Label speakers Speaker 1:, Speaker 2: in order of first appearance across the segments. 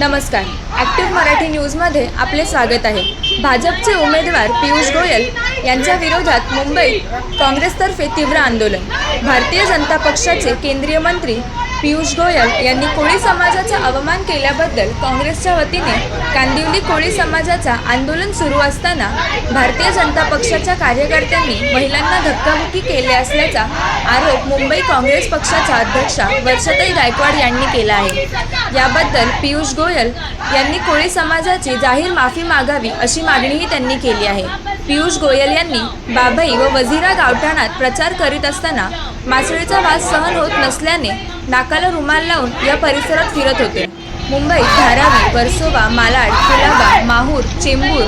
Speaker 1: नमस्कार. ॲक्टिव्ह मराठी न्यूजमध्ये आपले स्वागत आहे. भाजपचे उमेदवार पियुष गोयल यांच्या विरोधात मुंबईत काँग्रेसतर्फे तीव्र आंदोलन. भारतीय जनता पक्षाचे केंद्रीय मंत्री पियुष गोयल यांनी कोळी समाजाचा अवमान केल्याबद्दल काँग्रेसच्या वतीने कांदिवली कोळी समाजाचा आंदोलन सुरू असताना भारतीय जनता पक्षाच्या कार्यकर्त्यांनी महिलांना धक्काबुक्की केले असल्याचा आरोप मुंबई काँग्रेस पक्षाच्या अध्यक्षा वर्षताई गायकवाड यांनी केला आहे. याबद्दल पियुष गोयल यांनी कोळी समाजाची जाहीर माफी मागावी अशी मागणीही त्यांनी केली आहे. पियुष गोयल यांनी बाभई व वझिरा गावठाणात प्रचार करीत असताना मासळीचा वास सहन होत नसल्याने नाकाला रुमाल लावून या परिसरात फिरत होते. मुंबईत धारावी वर्सोवा मालाड कुलाबा माहूर चेंबूर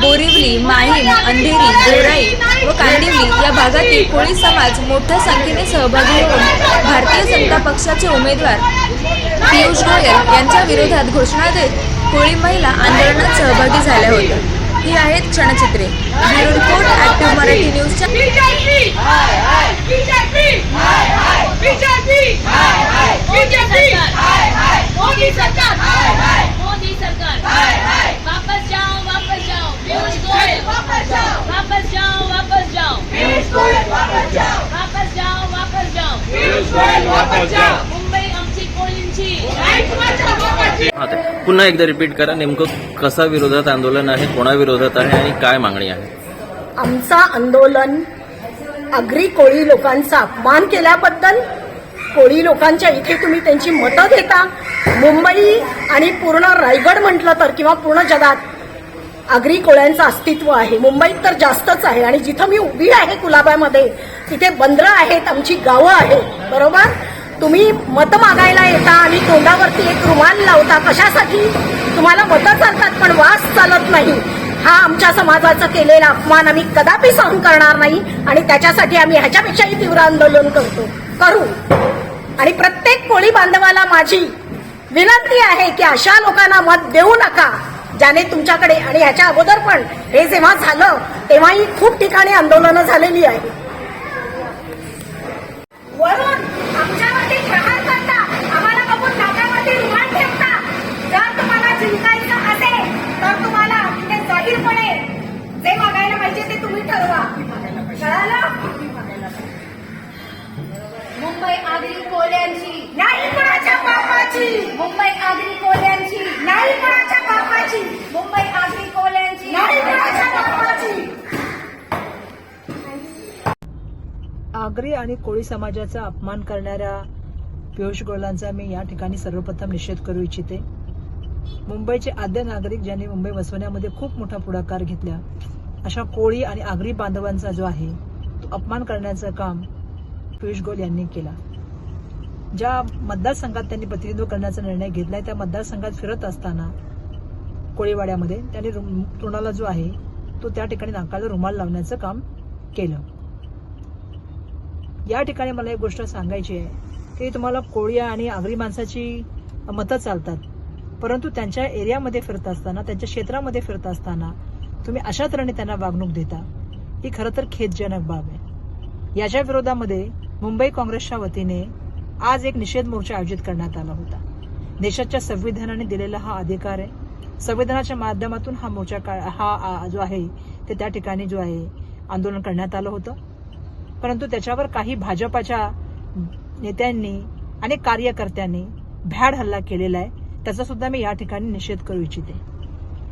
Speaker 1: बोरिवली माहीम अंधेरी गोराई व कांदिवली या भागातील कोळी समाज मोठ्या संख्येने सहभागी होऊन भारतीय जनता पक्षाचे उमेदवार पियुष गोयल यांच्या विरोधात घोषणा देत कोळी महिला आंदोलनात सहभागी झाल्या होत्या. ही आहेत क्षणचित्रे ब्युरो रिपोर्ट ॲक्टिव्ह मराठी न्यूजच्या
Speaker 2: पुन्हा एकदा रिपीट करा नेमकं कसा विरोधात आंदोलन आहे कोणाविरोधात आहे आणि काय मागणी आहे?
Speaker 3: आमचा आंदोलन आगरी कोळी लोकांचा अपमान केल्याबद्दल कोळी लोकांच्या इथे तुम्ही त्यांची मतं घेता. मुंबई आणि पूर्ण रायगड म्हटलं तर किंवा पूर्ण जगात आगरी कोळ्यांचं अस्तित्व आहे. मुंबईत तर जास्तच आहे आणि जिथं मी उभी आहे कुलाब्यामध्ये तिथे बंदरं आहेत आमची गावं आहेत बरोबर? तुम्ही मत मागायला येता आणि तोंडावरती एक रुमाल लावता कशासाठी? तुम्हाला मतं चालतात पण वास चालत नाही. हा आमच्या समाजाचा केलेला अपमान आम्ही कदापि सहन करणार नाही आणि त्याच्यासाठी आम्ही ह्याच्यापेक्षाही तीव्र आंदोलन करतो. करू. आणि प्रत्येक कोळी बांधवाला माझी विनंती आहे की अशा लोकांना मत देऊ नका ज्याने तुमच्याकडे आणि ह्याच्या अगोदर पण हे जेव्हा झालं तेव्हाही खूप ठिकाणी आंदोलनं झालेली आहेत. ठरवा कळालं?
Speaker 4: मुंबई आगरी कोल्यांची.
Speaker 3: नाही कोणाच्या बापाची
Speaker 4: मुंबई आगरी कोल्यांची.
Speaker 3: नाही कोणाच्या बापाची
Speaker 4: मुंबई आगरी कोल्यांची.
Speaker 3: नाही कोणाच्या बापाची
Speaker 5: आगरी आणि कोळी समाजाचा अपमान करणाऱ्या पियुष गोयलांचा मी या ठिकाणी सर्वप्रथम निषेध करू इच्छिते. मुंबईचे आद्य नागरिक ज्यांनी मुंबई वसवण्यामध्ये खूप मोठा पुढाकार घेतला अशा कोळी आणि आगरी बांधवांचा जो आहे तो अपमान करण्याचं काम पियुष गोयल यांनी केला. ज्या मतदारसंघात त्यांनी प्रतिनिधित्व करण्याचा निर्णय घेतलाय त्या मतदारसंघात फिरत असताना कोळीवाड्यामध्ये त्यांनी तृणाला जो आहे तो त्या ठिकाणी नाकाला रुमाल लावण्याचं काम केलं. या ठिकाणी मला एक गोष्ट सांगायची आहे की तुम्हाला कोळी आणि आगरी माणसाची मतं चालतात परंतु त्यांच्या एरियामध्ये फिरत असताना त्यांच्या क्षेत्रामध्ये फिरत असताना तुम्ही अशा तऱ्हेने त्यांना वागणूक देता ही खरं तर खेदजनक बाब आहे. याच्या विरोधामध्ये मुंबई काँग्रेसच्या वतीने आज एक निषेध मोर्चा आयोजित करण्यात आला होता. देशाच्या संविधानाने दिलेला हा अधिकार आहे. संविधानाच्या माध्यमातून हा मोर्चा हा आ, जो आहे ते त्या ठिकाणी जो आहे आंदोलन करण्यात आलं होतं. परंतु त्याच्यावर काही भाजपाच्या नेत्यांनी आणि कार्यकर्त्यांनी भ्याड हल्ला केलेला आहे. त्याचा सुद्धा मी या ठिकाणी निषेध करू इच्छिते.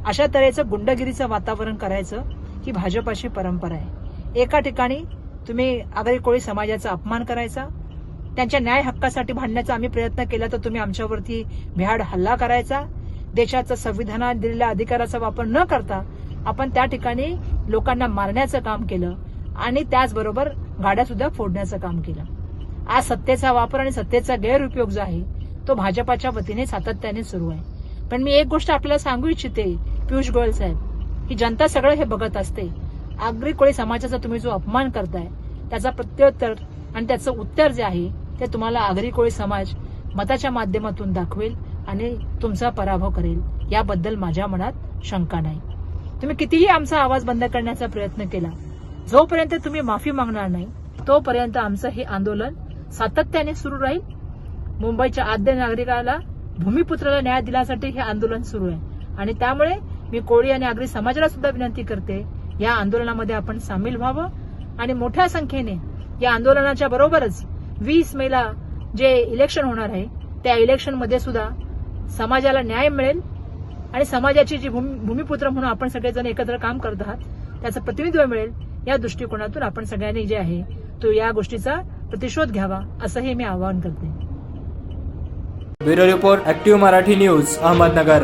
Speaker 5: अशा तऱ्हेचं गुंडगिरीचं वातावरण करायचं ही भाजपाची परंपरा आहे. एका ठिकाणी तुम्ही आगरी कोळी समाजाचा अपमान करायचा त्यांच्या न्याय हक्कासाठी भांडण्याचा आम्ही प्रयत्न केला तर तुम्ही आमच्यावरती भ्याड हल्ला करायचा. देशाचा संविधानात दिलेल्या अधिकाराचा वापर न करता आपण त्या ठिकाणी लोकांना मारण्याचं काम केलं आणि त्याचबरोबर गाड्या सुद्धा फोडण्याचं काम केलं. आज सत्तेचा वापर आणि सत्तेचा गैरउपयोग जो आहे तो भाजपाच्या वतीने सातत्याने सुरू आहे. पण मी एक गोष्ट आपल्याला सांगू इच्छिते पियुष गोयल साहेब ही जनता सगळं हे बघत असते. आगरी कोळी समाजाचा तुम्ही जो अपमान करताय त्याचा प्रत्युत्तर आणि त्याचं उत्तर जे आहे ते तुम्हाला आगरी कोळी समाज मताच्या माध्यमातून दाखवेल आणि तुमचा पराभव करेल. याबद्दल माझ्या मनात शंका नाही. तुम्ही कितीही आमचा आवाज बंद करण्याचा प्रयत्न केला जोपर्यंत तुम्ही माफी मागणार नाही तोपर्यंत आमचं हे आंदोलन सातत्याने सुरू राहील. मुंबईच्या आद्य नागरिकाला भूमिपुत्राला न्याय दिल्यासाठी हे आंदोलन सुरू आहे. आणि त्यामुळे मी कोळी आणि आगरी समाजाला सुद्धा विनंती करते या आंदोलनामध्ये आपण सामील व्हावं आणि मोठ्या संख्येने या आंदोलनाच्या बरोबरच वीस मेला जे इलेक्शन होणार आहे त्या इलेक्शनमध्ये सुद्धा समाजाला न्याय मिळेल आणि समाजाची जी भूमिपुत्र म्हणून आपण सगळेजण एकत्र काम करत आहात त्याचं प्रतिनिधित्व मिळेल या दृष्टिकोनातून आपण सगळ्यांनी जे आहे तो या गोष्टीचा प्रतिशोध घ्यावा असंही मी आवाहन करते.
Speaker 6: Bureau report active Marathi news Ahmednagar.